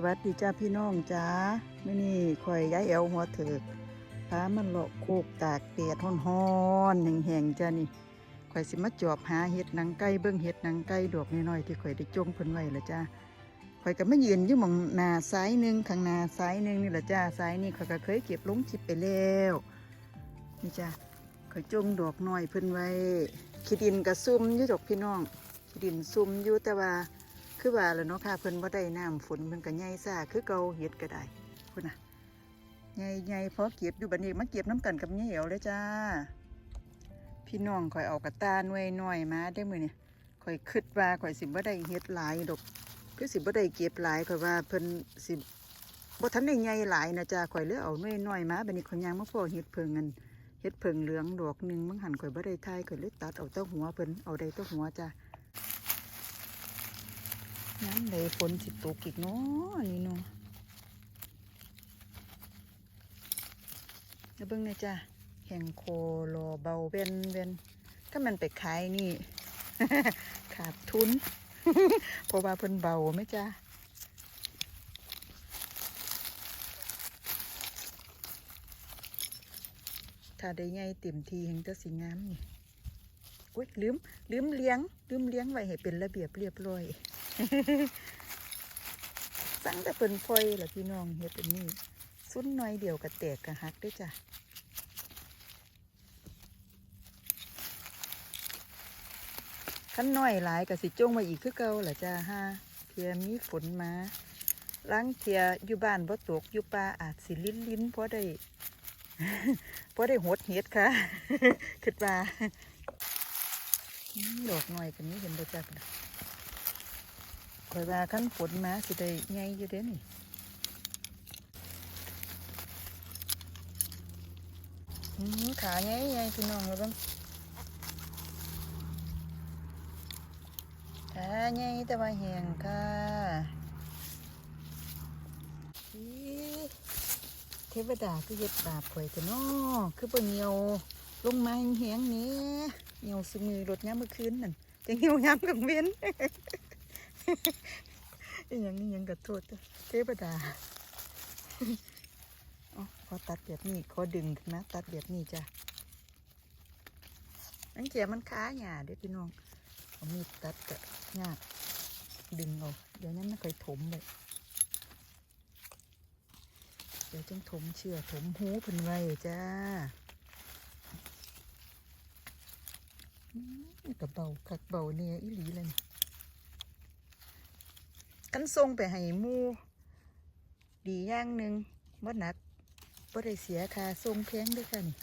สวัสดีจ้าพี่น้องจ้ามื่อนี้ข่อยย้ายเอวหัวเถิกพามันเลาะโคกตากแดดฮ้อนๆแห้งๆจ้านี่ข่อยสิมาจอบหาเห็ดหนังไก่เบิ่งเห็ดหนังไก่ดอกน้อยๆที่ข่อยได้จงเพิ่นไว้ละจ้าข่อยก็มายืนอยู่มองนาซ้ายหนึ่งข้างนาซ้ายหนึ่งนี่ละจ้าซ้ายนี่ข่อยก็เคยเก็บลงคลิปไปแล้วนี่จ้าข่อยจงดอกน้อยเพิ่นไว้ขี้ดินกระซุ่มอยู่ดอกพี่น้องขี้ดินซุ่มอยู่แต่ว่า คือว่าแล้วเนาะค่ะเพิ่นบ่ได้น้ำฝนเพิ่นก็ใหญ่ซ่าคือเก่าเฮ็ดก็ได้พุ่นน่ะใหญ่ๆพอเก็บอยู่บัดนี้มาเก็บน้ำกันกับยายเอ๋วเลยจ้า พี่น้องข่อยเอากระตาหน่วยหน้อยมาได้มื้อนี่ข่อยคิดว่าข่อยสิบ่ได้เฮ็ดหลายดอกคือสิบ่ได้เก็บหลายข่อยว่าเพิ่นสิบ่ทันได้ใหญ่หลายนะจ้าข่อยเลยเอาหน่วยหน้อยมาบัดนี้ข่อยย่างมาพอเฮ็ดเพิงเงินเฮ็ดเพิงเหลืองดอกหนึงมังหันข่อยบ่ได้ทายข่อยเลยตัดเอาแต่หัวเพิ่นเอาได้แต่หัวจ้า น้ำเลยฝนสิตกอีกเนาะนี่เนาะแล้วเบิ่งนี่ยจ้ะแห่งโคโลเบาเวนเวนถ้ามันไปขายนี่ ขาดทุนเพราะว่าเพิ่นเบาไหมจ้ะถ้าได้ใหญ่เต็มทีแห่งจะสิงามนี่อุ้ยลืมลืมเลี้ยง ลืมเลี้ยงไว้ให้เป็นระเบียบเรียบร้อย สั่งแต่เพิ่นพลอยล่ะพี่น้องเฮ็ดอันนี้สุดน้อยเดียวก็แตกก็หักด้วยจ้ะขั้นน้อยหลายก็สิจ้งมาอีกคือเก่าล่ะจ้าฮะเพียมีฝนมาล้างเทียอยู่บ้านบ่ตกอยู่ป่าอาจสิลิ้นลิ้นเพราะได้เพราะได้หดเฮ็ดค่ะคิดว่าดอกน้อยกันนี้เห็นบ่จ้ะ ข่อยว่าขั้นฝนมาสิได้ใหญ่อยู่เด้นี่ขาใหญ่ใหญ่พี่น้องเลยบ้างขาใหญ่แต่ว่าแหงค่ะเทวดาคือเย็ดบาปข่อยแต่นอคือบ่เหี่ยวลงมาแหงนี้เหี่ยวสมือรถย้ำเมื่อคืนนั่นจะเหี่ยวย้ำกลางเว้น อีหยังนี่ยังกระโทษเด้อเทวดาอ๋อขอตัดแบบนี้ขอดึงนะ ตัดแบบนี้จ้ะอันเจียมันค้าหยาเด้อพี่น้องเอามีดตัดกะยาดึงเอาเดี๋ยวนั้นไม่เคยถมเลยเดี๋ยวจึงถมเชื่อถมหูเพิ่นไว้จ้ากระเบาคักเบาเนี่ยอีหลีเลยนี่ันส่งไปให้มูดีอย่างหนึ่งบ่หนักบ่ได้เสียค่าส่งแพงด้วยค่ะนี่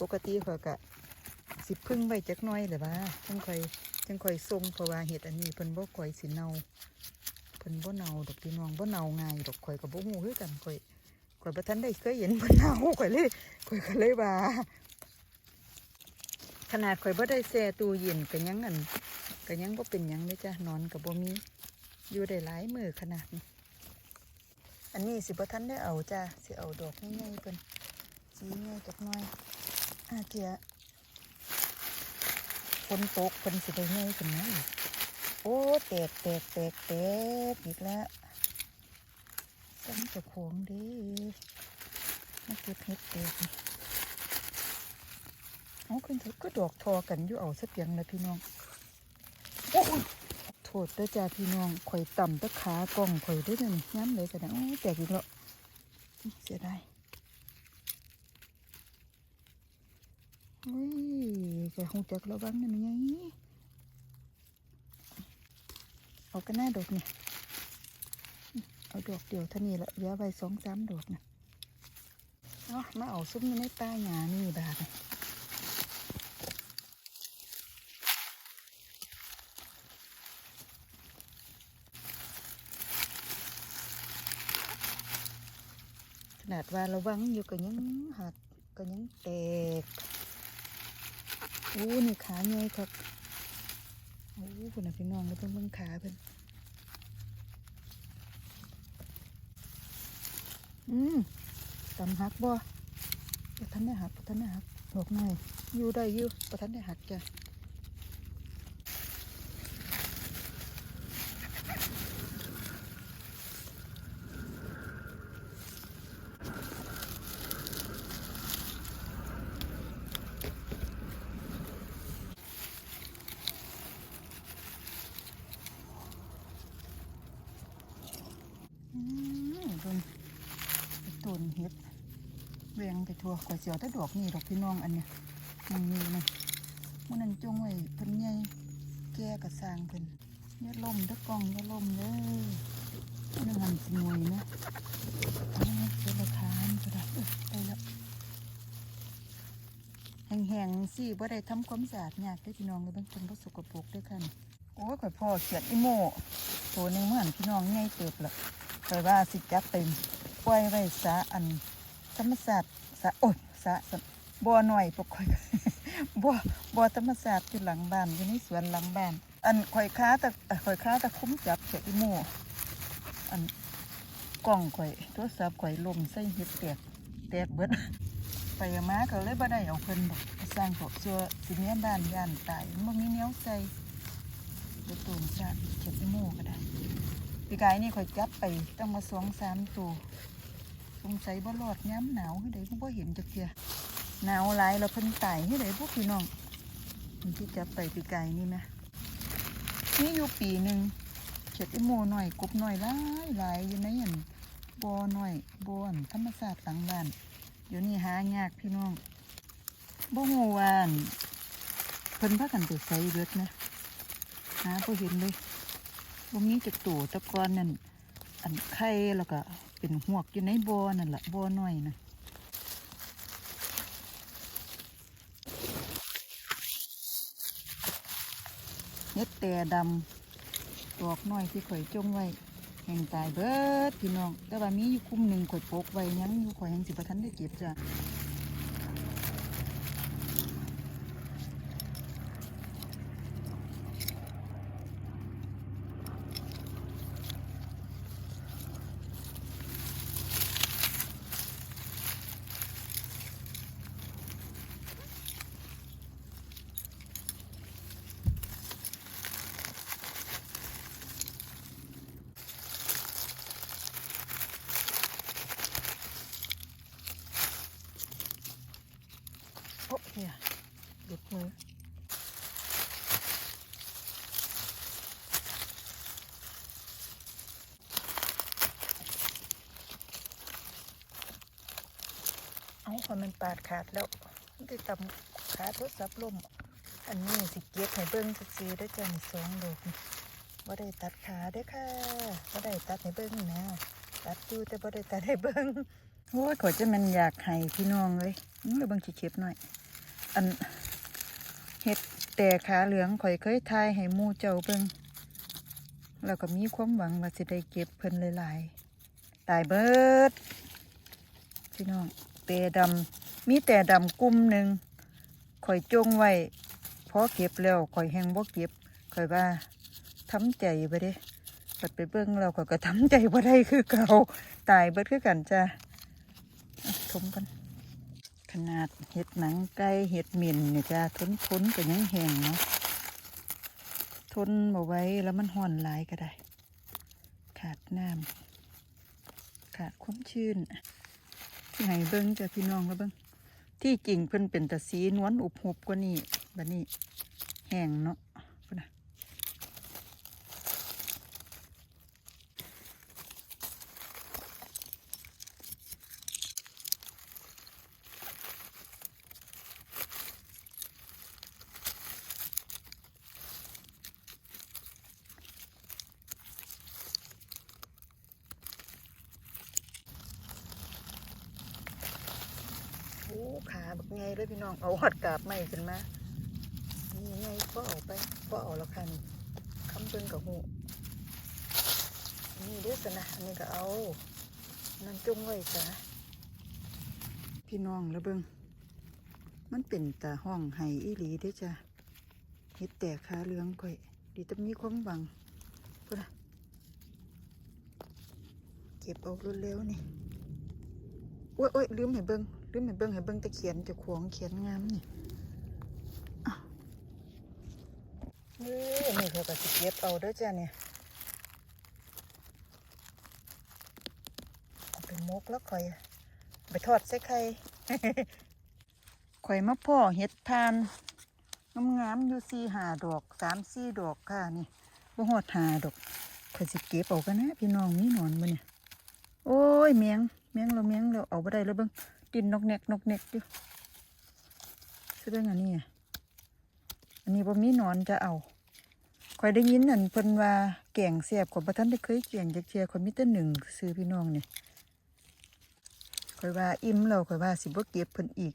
ปกติเขาก็สิพึ่งไว้จักน้อยแต่ว่าจังคอยจังคอยส่งเพราะว่าเห็ดอันนี้เพิ่นบ่ค่อยสิเน่าเพิ่นบ่เน่าดอกพี่น้องบ่เน่าง่ายดอกข่อยก็บ่ฮู้คือกันข่อยข่อยบ่ทันได้เคยเห็นเพิ่นเน่าข่อยเลยข่อยก็เลยว่าขนาดข่อยบ่ได้แช่ตู้เย็นก็ยังอัน ก็ยังบ่เป็นยังเลยจ้ะนอนกับบ่มี อยู่ได้หลายมือขนาดนี้ อันนี้สิบ่ทันได้เอาจ้ะสิเอาดอกง่ายๆเพิ่นสีง่ายจักหน่อยอาเจียฝนตกเพิ่นสิได้ง่ายขึ้นนะโอ้แตกแตกแตกแตกอีกแล้วตั้งจะของดีมาเก็บเห็ดแตกนี่เอาขึ้นเถอะก็ดอกทอกันอยู่เอาสักอย่างนะพี่น้อง โทษเด้อจ้าพี่น้องข่อยต่ำตะขากล้องข่อยด้วยนั่นย้ำเลยกันนะโอ้แตกอีกแล้วเสียดายเฮ้ยแกคงจักระวังนะมันไงเอากันหน้าดอกนี่เอาดอกเดียวท่านี้ละเหลือไว้สองสามดอกนะเอามาเอาซุ้มในป้าหยานี่บาด นาดว่าระวังอยู่ก็ยังหักก็ยังแตกอู้นี่ขาใหญ่ครับโอ้คุณน่ะพี่น้องแล้วเพิ่งเบิ่งขาเพิ่นอืมตำหักบ่ประทันได้หักประทันได้หักดอกหน่อยอยู่ได้อยู่ประทันได้หักจ้ะ อืมเบิ่งไปต้นเฮ็ดเวียงไปทั่ว ข่อยเสียวแต่ดอกนี่ดอกพี่น้องอันเนี้ยมันมีนะมันนั่นจงไว้เพิ่นใหญ่แก่กระสางเพิ่นย่าล่มเด้อกองย่าล่มเด้อนั่นหันสวยนะเอาเป็นราคานก็ได้เอ้ยได้แล้วแห้งๆสิบ่ได้ทำความสะอาดยากเด้พี่น้องเลยเบิ่งเพิ่นบ่สกปรกเด้อค่ะนี่โอ้ยข่อยพ่อเขียดอีโมตัวนึงเหมือนพี่น้องง่ายเติบละแต่ว่าสิจับเต็มปล่อยไว้สาอันธรรมศาสตร์ สาโอ้ยสะบัวหน่อยพวกข่อยบัวบัวธรรมศาสตร์อยู่หลังบ้านอยู่ในสวนหลังบ้าน อันข่อยค้าแต่เอ่อข่อยค้าแต่คุ้มจับเฉอีโมอันกล้องข่อยโทรศัพท์ข่อยลมใส่เห็ดแตกแตกเบิดไปมาก็เลยบ่ได้เอาเพิ่นดอกสร้างตัวชื่อสิเมียบ้านย่านตายมันบ่มีแนวใส่ไปตูนจะเข็ดอีโม่ก็ได้ปีกายนี่ข่อยจับไปต้องมาสองสามตัว สงสัยบ่รอดย้ำหนาวให้ได้พวกบ่เห็นจักเทียหนาวหลายแล้วเพิ่นตายให้ได้พวกพี่น้องมันที่จับไปปีไกายนี่นะนี่อยู่ปีหนึ่งเข็ดอีโม่หน่อยกบหน่อยหลายหลายอยู่ในอันบ่อหน่อยบ่ออันธรรมศาสตร์หลังบ้านเดี๋ยวนี้หายากพี่น้องบ่ฮู้ว่านเพิ่นพากันไปใส่เบิดนะหาพอเห็นเลยบ่มีจักตู่ตะกอนนั่นอันไข่แล้วก็ เป็นหวกอยู่ในบ่อนั่นแหละบ่อน้อยนะเน็ดแต่ดำดอกน้อยที่ข่อยจงไว้ แห่งตายเบิดพี่น้อง แต่ว่ามีอยู่คุ้มหนึ่งข่อยปกไว้ยังอยู่ข่อยยังสิบประทันได้เก็บจ้ะ เฮียหลุดมือเอาคนมันปาดขาดแล้วมันได้ตำขาโทรศัพท์ล่ม อันนี้สิเก็บให้เบิ้งซื้อๆได้จังสองดอกนี่บ่ได้ตัดขาเด้ค่ะบ่าได้ตัดให้เบิ้งนะตัดอยู่แต่บ่ได้ตัดให้เบิ้งโอ้ยขอจะมันอยากให้พี่น้องเลยเดี๋ยวเบิ่งสิเก็บหน่อย อันเห็ดแต่ขาเหลืองข่อยเคยทายให้มูเจ้าเบิ่งแล้วก็มีความหวังว่าสิได้เก็บเพิ่นหลายๆตายเบิดพี่น้องแต่ดำมีแต่ดำกลุ่มหนึ่งข่อยจงไว้พอเก็บแล้วข่อยแหงบ่เก็บข่อยว่าทำใจไปเด้ปัดไปเบิ่งแล้วข่อยก็ทำใจบ่ได้คือเก่าตายเบิดคือกันจ้ะอะทมกัน ขนาดเห็ดหนังไก่เห็ดหมิ่นเนี่ยจะทนทนกับยังแห้งเนาะทนมาไว้แล้วมันห่อนหลายก็ได้ ขาดน้ำขาดความชื้นที่ไหนเบิ้งจะพี่น้องแล้วเบิ้งที่จริงเพิ่นเป็นตะสีนวลอุบหุบกว่านี้บัดนี้แห้งเนาะ โอ้ขา บักไงเลยพี่น้องเอาหอดกาบไม่ขึ้นมานี่ไงก็เอาไปก็เอาแล้วค่ะนี่คำเบิ่งกับหูนี่เด้อสนะอันนี้ก็เอานั่นจุ่มไว้จ้ะพี่น้องแล้วเบิงมันเป็นตาห้องไห้อีหลีเด้อจ้ะเฮ็ดแต่ขาเลืองก่อยดีแตมีความบังพุ่นนะเก็บออกเร็วๆนี่โอ้ยโอ้ยลืมให้เบิง ลืมให้เบิงให้เบิงแตะเขียนเจะขวงเขียนงามนี่อ้าวนี่นี่เขาก็สิเก็บเอาเด้อจ้ะเนี่ยเอาไปมกแล้วค่อย ไปทอดใส่ไข่ข่อยมาพ่อเห็ดทานงามๆอยู่สี่หาดอกสามสี่ดอกค่ะนี่บ่หอดหาดอกข่อยสิเก็บเอากันนะพี่น้องมีหนอนบ่เนี่ยโอ้ยแมงแมงเราแมงเราเอาบ่ได้แล้วเบิ่ง ดินนกแนกนกแนกอยู่คือเรื่องอันนี้อะอันนี้บ่มีนอนจะเอาข่อยได้ยินนั่นเพิ่นว่าแก่งแซ่บข่อยบ่ทันได้เคยแก่งจักเทื่อข่อยมีแต่หนึ่งซื้อพี่น้องเนี่ข่อยว่าอิ่มแล้วข่อยว่าสิบ่เก็บเพิ่นอีก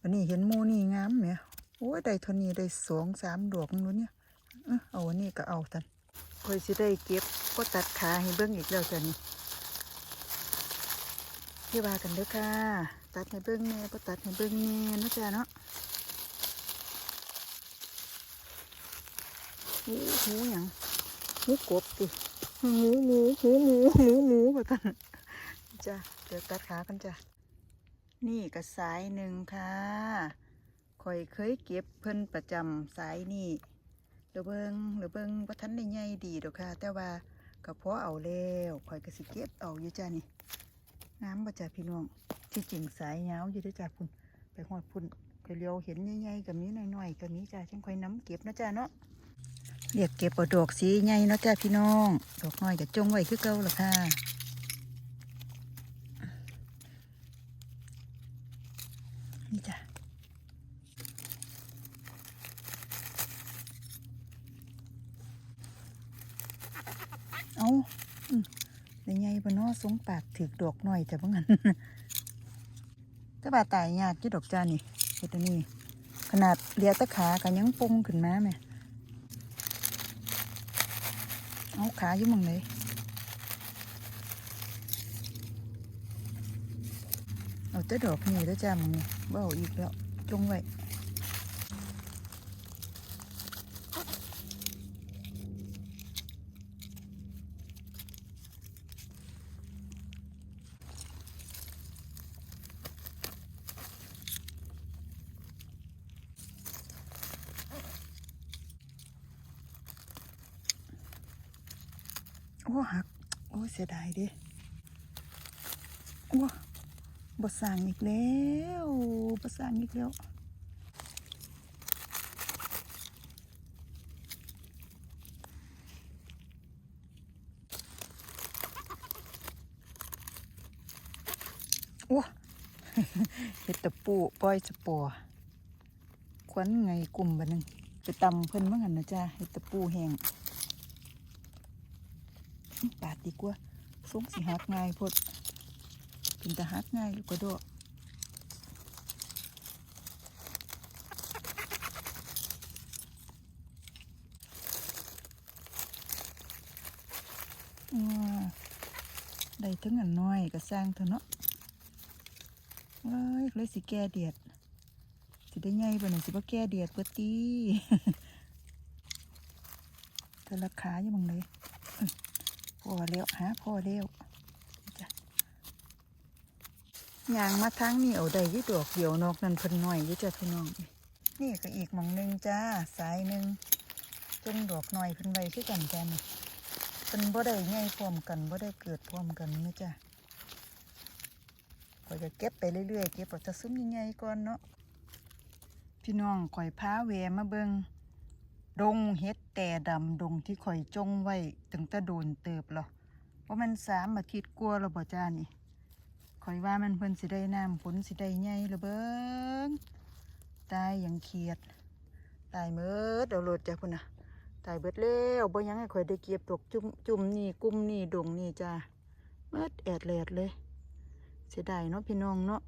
วันนี้เห็นหมูนี่งามแหมโอ้ยได้เท่านี้ได้สองสามดอกนู้นเนี่ยเออเอาอันนี้ก็เอาทันข่อยสิได้เก็บก็ตัดขาให้เบิ่งอีกแล้วจ้ะนี่ ที่ว่ากันเด้อค่ะ ตัดให้เบิ่งแน่บ่ตัดให้เบิ่งแน่เนาะจ้ะเนาะหูหูหยังหูกบติหูหมูหูหมูหูหมูแบบนั้นจ้ะเดี๋ยวตัดขากันจ้ะนี่ก็สายหนึ่งค่ะข่อยเคยเก็บเพิ่นประจำสายนี่เดี๋ยวเบิงเดี๋ยวเบิงว่าทันได้ใหญ่ดีเดอกค่ะ แต่ว่าก็พอเอาแล้วข่อยก็สิเก็บเอาอยู่จ้ะนี่ งามบ่จ้าพี่น้อง ที่จริงสายยาวอยู่ด้วยจ้าพุ่นไปหอดพุ่นไปเลี้ยวเห็นใหญ่ๆกับนี้หน่อยๆกับนี้จ้ะฉันค่อยน้ำเก็บนะจ้าเนาะเรียกเก็บเอาดอกสีใหญ่เนาะจ้าพี่น้อง ดอกน้อยก็จงไว้คือเก่าละค่ะ นี่จ้ะ เอาอืมได้ไงบ่เนอ สงปากถือดอกหน่อยแต่บ่งั้นแต่ว่าตายยากอยู่ดอกจ้านี่เฮ็ดนนี้ขนาดเลียตะขาก็ยังปุงขึ้นมาแม่เอาขาอยู่มองไหนเอาแต่ดอกนี่แล้วจ้ามองเบ่เอาอีกแล้วจงไว้ โอ้หัก โอ้เสียดายเดิโอ้บสร้างอีกแล้วบสร้างอีกแล้วโอ้เห็ดตะปูปล่อยสปอควันไงกลุ่มบันนึงไปตำเพิ่นว่างันนะจ้าเห็ดตะปูแห้ง ปาดดีกว่าฟงสิหักง่ายพดเป็นตะหักง่ายลูกกระโดดว้าได้ทั้งอันน้อยก็สร้างเถอะเนาะว้ยเลยสิแก้เดียด สิได้ไงบ่เนี่ยสิบ่แก้เดียดเปิดตีแต่ราคาอยู่บังเลย พอแล้วฮะพอแล้วจ้ะยางมาทางนี่เอาได้ยี่ดอกเดียวนอกนั่นเพิ่นหน่อยยี่จ้ะพี่น้องนี่ก็อีกหมองหนึ่งจ้าสายหนึ่งจงดอกหน่อยเพิ่นไว้คือกันจ้ะนี่เพิ่นบ่ได้ใหญ่พร้อมกันบ่ได้เกิดพร้อมกันนะจ้ะข่อยจะเก็บไปเรื่อยๆเก็บเอาแต่ซุ้มใหญ่ๆก่อนเนาะพี่น้องข่อยพาแวมาเบิงดงเฮ็ด แต่ดำดงที่ข่อยจงไว้ตั้งแต่โดนเติบแล้วว่ามันสามอาทิตย์กลัวาแล้วบ่จ้านี่ข่อยว่ามันเพิ่นสิได้น้ำฝนสิได้ใหญ่ละเบิงตายอย่างเขียด ตายเมิดเอาโหลดจ้ะพุ่นน่ะตายเบิดแล้วบ่ยังให้ข่อยได้เก็บตกจุ่มจุ่มนี่กุมนี่ดงนี่จ้าเมิดแอดแลดเลย เสียดายเนาะพี่น้องเนาะ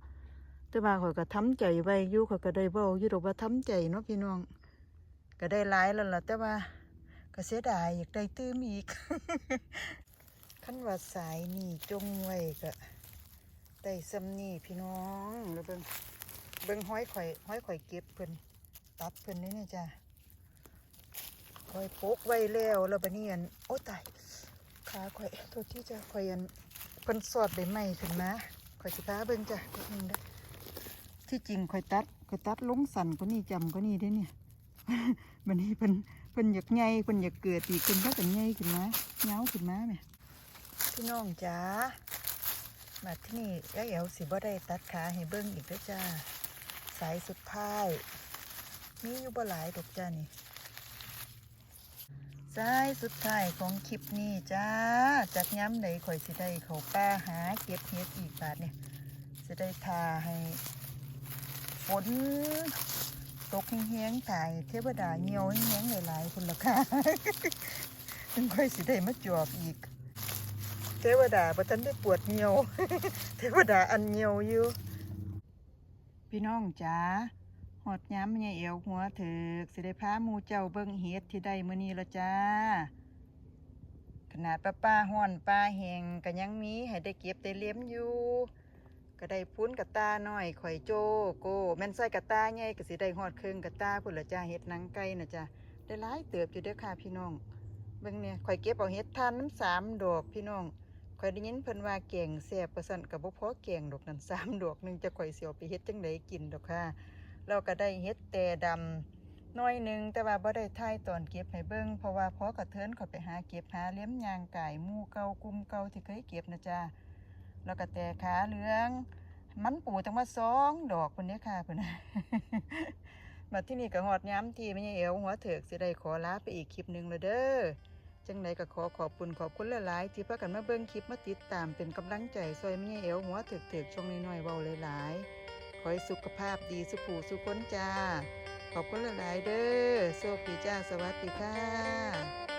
แต่ว่าข่อยก็ทำใจไว้อยู่ข่อยก็ได้เว้าอยู่ดอกว่าทำใจเนาะพี่น้อง ก็ได้หลายแล้วล่ะแต่ว่าก็เสียดายอยากได้ตื้มอีกขั้นว่าสายนี่จงไว้ก็ได้ซ้ำนี่พี่น้องแล้วเบิ่งเบิ่งห้อยข่อยห้อยข่อยเก็บเพิ่นตัดเพิ่นนี่นี่จ้ะข่อยโปกไว้แล้วแล้วบัดนี้อันโอ้ตายขาข่อยโทษที่จะข่อยอันเพิ่นสอดใบไม้ขึ้นมาข่อยสิพาเบิ่งจ้ะแป๊บนึงเด้อที่จริงข่อยตัดข่อยตัดลงสั่นกว่านี้จำกว่านี้ได้เนี่ย บัดนี้เพิ่นเพิ่นอยากใหญ่เพิ่นอยากเกิดอีกเพิ่นก็กันใหญ่ขึ้นมาเงาขึ้นมาแม่พี่น้องจ๋ามาที่นี่ยายแอวสิบ่ได้ตัดขาให้เบิ้งอีกเด้วจ้า สายสุดท้ายมีอยู่บ่หลายดอกจ้านี่สายสุดท้ายของคลิปนี้จ้าจากย้ำใดข่อยสิได้เขาป่าหาเก็บเห็ดอีกบาทเนี่ยสิได้ทาให้ฝน ตกแห้งๆถ่าย เทวดาเหี่ยวแห้งๆหลายๆคนละค่ะจึงค่อยสิได้มาจอบอีก เทวดาบ่ทันได้ปวดเหี่ยว เทวดาอันเหี่ยวอยู่ พี่น้องจ๋าหอดย้ำยายเอวหัวเถิกสิได้พามูเจ้าเบิ่งเฮ็ดที่ได้มื้อนี้ละจ้า ขนาดป้าป้าห้อนป้าแหงก็ยังมีให้ได้เก็บได้เลี้ยมอยู่ ก็ได้พุ้นกระตาหน้อยข่อยโจโกแม่นใส่กระตาใหญ่ก็สิได้ฮอดเครึ่งกระตาพุ่นละจ้าเฮ็ดหนังไก่น่ะจ้าได้หลายเติบอยู่เด้อค่ะพี่น้องเบิ่งเนี่ยข่อยเก็บเอาเฮ็ดทานน้ำสามดอกพี่น้องข่อยได้ยินเพิ่นว่าแกงแซ่บประสันกับบ่พอแกงดอกนั้นสามดอกหนึงจะข่อยสิเอาไปเฮ็ดจังไดกินดอกค่ะเราก็ได้เฮ็ดแต่ดำน้อยหนึงแต่ว่าบ่ได้ถ่ายตอนเก็บให้เบิ่งเพราะว่าพอกระเทินเขาไปหาเก็บหาเลี้ยมยางไก่หมู่เก่ากลุ่มเก่าที่เคยเก็บนะจ๊ะ แล้วก็แต่ขาเหลือง มันปูจังว่าสองดอกพุ่นเนี้ยค่ะพุ่นนะมาที่นี่ก็ฮอดย้ำที่แม่ยายเอวหัวเถิกสิได้ขอลาไปอีกคลิปหนึ่งแล้วเด้อจังใดก็ขอขอบคุณขอบคุณหลายๆที่พากันมาเบิ่งคลิปมาติดตามเป็นกำลังใจซอยแม่เอวหัวเถึกถึกช่วงน้อยๆเว้าหลายๆขอให้สุขภาพดีสุขูสุขคนจ้าขอบคุณหลายๆเด้อโชคดีจ้าสวัสดีค่ะ